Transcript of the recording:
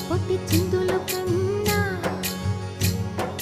పొట్టి చిందులు కన్ను